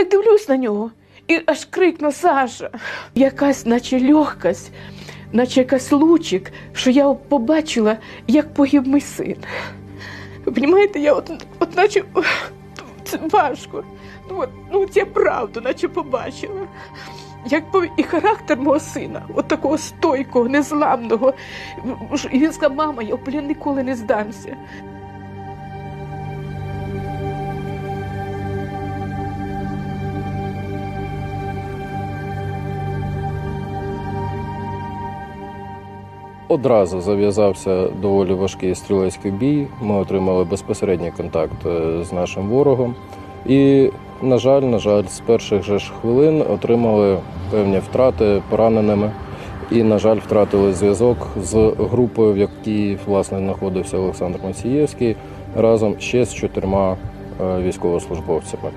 так дивлюсь на нього і аж крикну Саша. Якась, наче легкость, наче якась лучик, що я побачила, як погиб мій син. Ви я от, от наче це важко. Ну, от, ну, от я правду, наче побачила. Як пов- і характер мого сина, от такого стойкого, незламного. І він сказав, мама, я в плен ніколи не здамся. Одразу зав'язався доволі важкий стрілецький бій. Ми отримали безпосередній контакт е, з нашим ворогом. І, на жаль, на жаль, з перших же ж хвилин отримали певні втрати пораненими. І, на жаль, втратили зв'язок з групою, в якій власне знаходився Олександр Мацієвський, разом ще з чотирма е, військовослужбовцями.